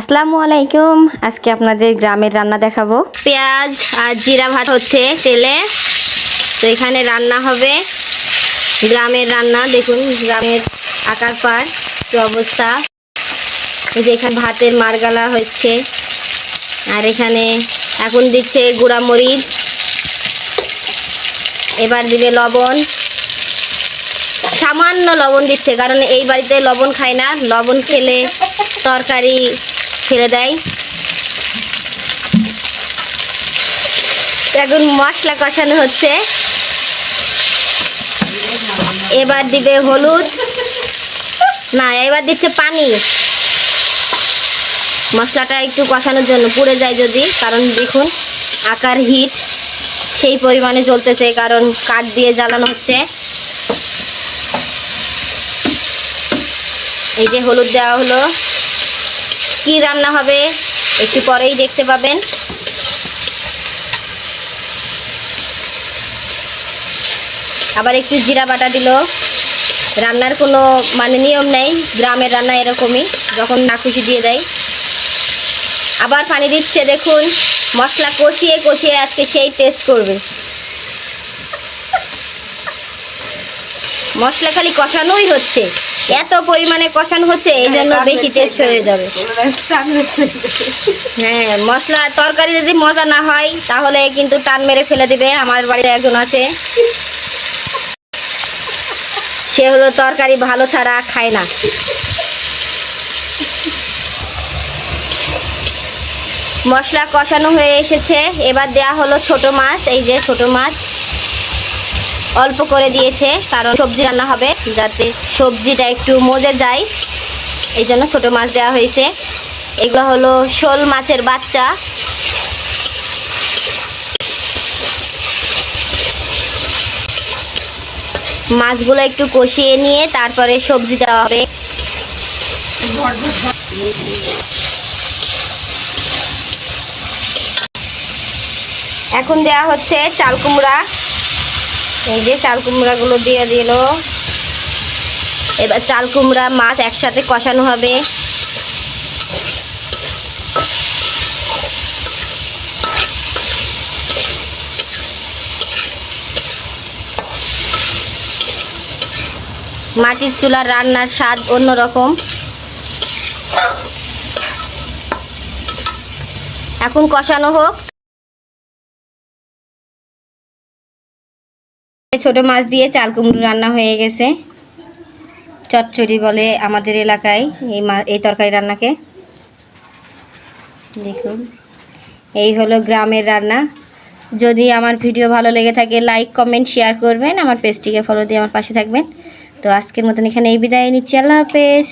আসসালামু আলাইকুম। আজকে আপনাদের গ্রামের রান্না দেখাবো। পেঁয়াজ আর জিরা ভাত হচ্ছে তেলে। তো এখানে রান্না হবে গ্রামের রান্না। দেখুন গ্রামের আকার পার, কি অবস্থা। যে এখানে ভাতের মারগালা হচ্ছে। আর এখানে এখন দিচ্ছে গুঁড়া মরিচ এবার দিবে লবণ। সামান্য লবণ দিচ্ছে, কারণ এই বাড়িতে লবণ খায় না। লবণ খেলে তরকারি ফেলে দেয়। এখন মশলা কষানো হচ্ছে। এবার দিবে হলুদ। না, এবার দিচ্ছে পানি মশলাটা একটু কষানোর জন্য পুড়ে যায় যদি, কারণ দেখুন, আকার হিট। সেই পরিমাণে চলতেছে, কারণ কাঠ দিয়ে জ্বালানো হচ্ছে। এই যে হলুদ দেওয়া হলো। কি রান্না হবে একটু পরেই দেখতে পাবেন। আবার একটু জিরা বাটা দিল। রান্নার কোনো মানে নিয়ম নেই, গ্রামের রান্না এরকমই, যখন না খুশি দিয়ে দেয়। আবার পানি দিচ্ছে, দেখুন, মশলা কষিয়ে কষিয়ে আজকে সেই টেস্ট করবে। মশলা খালি কষানোই হচ্ছে। এত পরিমাণে কষানো হচ্ছে এই জন্য বেশি টেস্ট হয়ে যাবে। হ্যাঁ মশলা তরকারি যদি মজা না হয় তাহলে কিন্তু টান মেরে ফেলে দিবে আমার বাড়িতে একজন আছে। সে হলো তরকারি ভালো ছাড়া খায় না। মশলা কষানো হয়ে এসেছে। এবার দেয়া হলো ছোট মাছ এই যে ছোট মাছ। অল্প করে দিয়েছে, কারণ সবজি রান্না হবে, যাতে সবজিটা একটু মজে যায়। এই জন্য ছোটো মাছ দেওয়া হয়েছে। এগুলো হলো শোল মাছের বাচ্চা। মাছগুলো একটু কষিয়ে নিয়ে তারপরে সবজি দেওয়া হবে। এখন দেওয়া হচ্ছে চাল কুমড়া। এই যে চাল কুমড়াগুলো দিয়ে দিল। এবার চাল কুমড়া, মাছ একসাথে কষানো হবে। মাটির চুলার রান্নার স্বাদ অন্যরকম। এখন কষানো হোক। ছোট মাছ দিয়ে চাল কুমড়ো রান্না হয়ে গেছে। চচ্চড়ি বলে আমাদের এলাকায় এই মা, এই তরকারি রান্নাকে। দেখুন, এই হলো গ্রামের রান্না। যদি আমার ভিডিও ভালো লেগে থাকে লাইক কমেন্ট শেয়ার করবেন। আমার পেজটিকে ফলো দিয়ে আমার পাশে থাকবেন। তো আজকের মতন এখানে এই বিদায় নিচ্ছি। আল্লাহ হাফেজ।